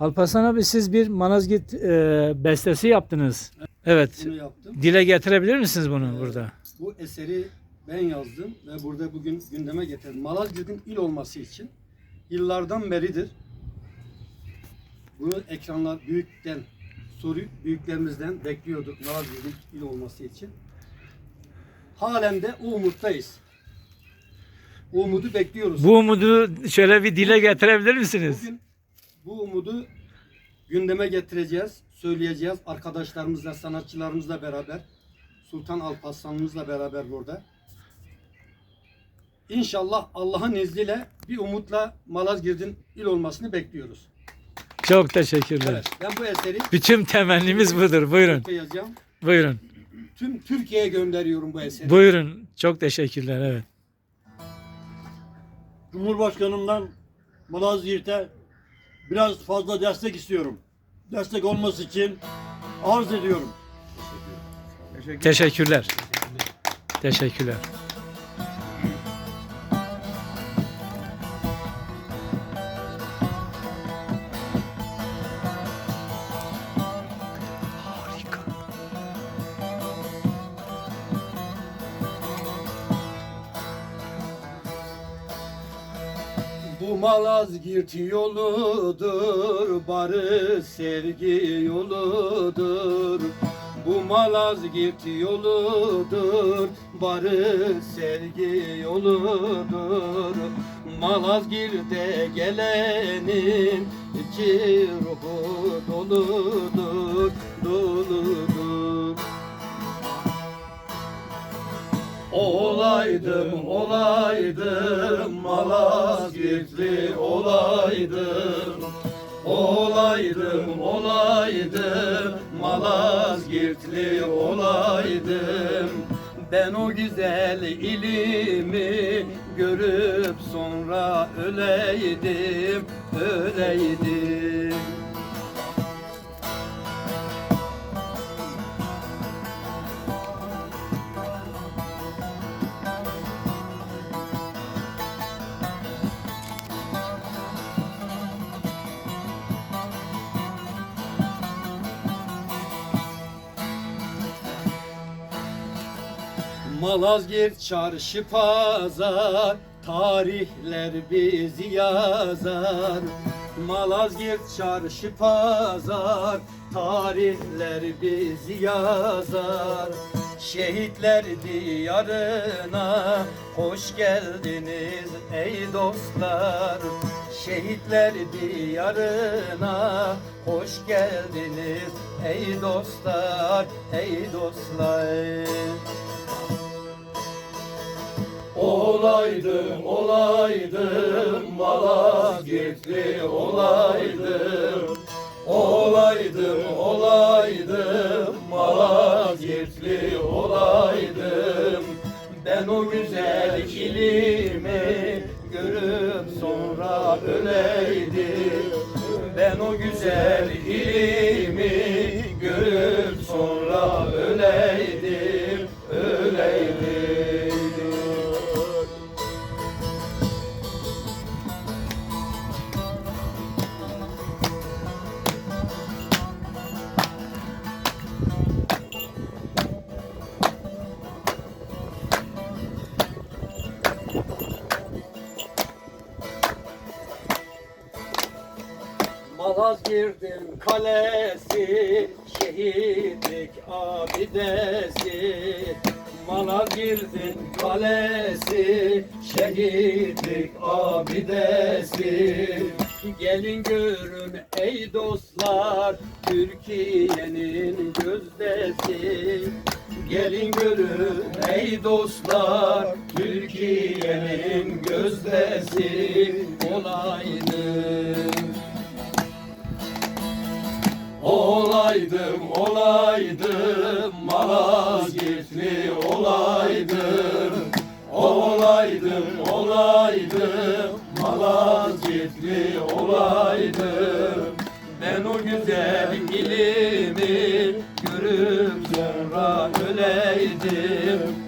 Alparslan abi siz bir Manazgirt e, bestesi yaptınız. Evet. Bunu yaptım. Dile getirebilir misiniz bunu Ee, burada? Bu eseri ben yazdım ve burada bugün gündeme getirdim. Malazgirt'in il olması için yıllardan beridir bunu ekranlar büyükten soru büyüklerimizden bekliyorduk Malazgirt'in il olması için. Halen de o umuttayız. O umudu bekliyoruz. Bu umudu şöyle bir dile getirebilir misiniz? Bugün bu umudu gündeme getireceğiz, söyleyeceğiz arkadaşlarımızla, sanatçılarımızla beraber. Sultan Alparslan'ımızla beraber burada. İnşallah Allah'ın izniyle bir umutla Malazgirt'in il olmasını bekliyoruz. Çok teşekkürler. Evet, ben bu eseri Bütün temennimiz budur. Buyurun. okuyacağım. Buyurun. Tüm Türkiye'ye gönderiyorum bu eseri. Buyurun. Çok teşekkürler. Evet. Cumhurbaşkanımdan Malazgirt'e biraz fazla destek istiyorum. Destek olması için arz ediyorum. Teşekkürler. Teşekkürler. Bu Malazgirt yoludur, barış sevgi yoludur. Bu Malazgirt yoludur, barış sevgi yoludur. Malazgirt'e gelenin içi ruhu doludur, doludur. Olaydım, olaydım, Malazgirtli olaydım. Olaydım, olaydım, Malazgirtli olaydım. Ben o güzel ilimi görüp sonra öleydim, öleydim. Malazgirt çarşı pazar Tarihler bizi yazar. Malazgirt çarşı pazar Tarihler bizi yazar. Şehitler diyarına Hoş geldiniz ey dostlar. Şehitler diyarına Hoş geldiniz ey dostlar Ey dostlar Olaydım, olaydım, Malazgirtli olaydım. Olaydım, olaydım, Malazgirtli olaydım. Ben o güzel ilimi görüp sonra öleydim. Ben o güzel ilimi Malazgirt'in kalesi, şehitlik abidesi. Malazgirt'in kalesi, şehitlik abidesi. Gelin görün ey dostlar, Türkiye'nin gözdesi. Gelin görün ey dostlar, Türkiye'nin gözdesi Olaydım, olaydım, Malazgirtli olaydım. Olaydım, olaydım, Malazgirtli olaydım. Ben o güzel ilimi görüp sonra öleydim.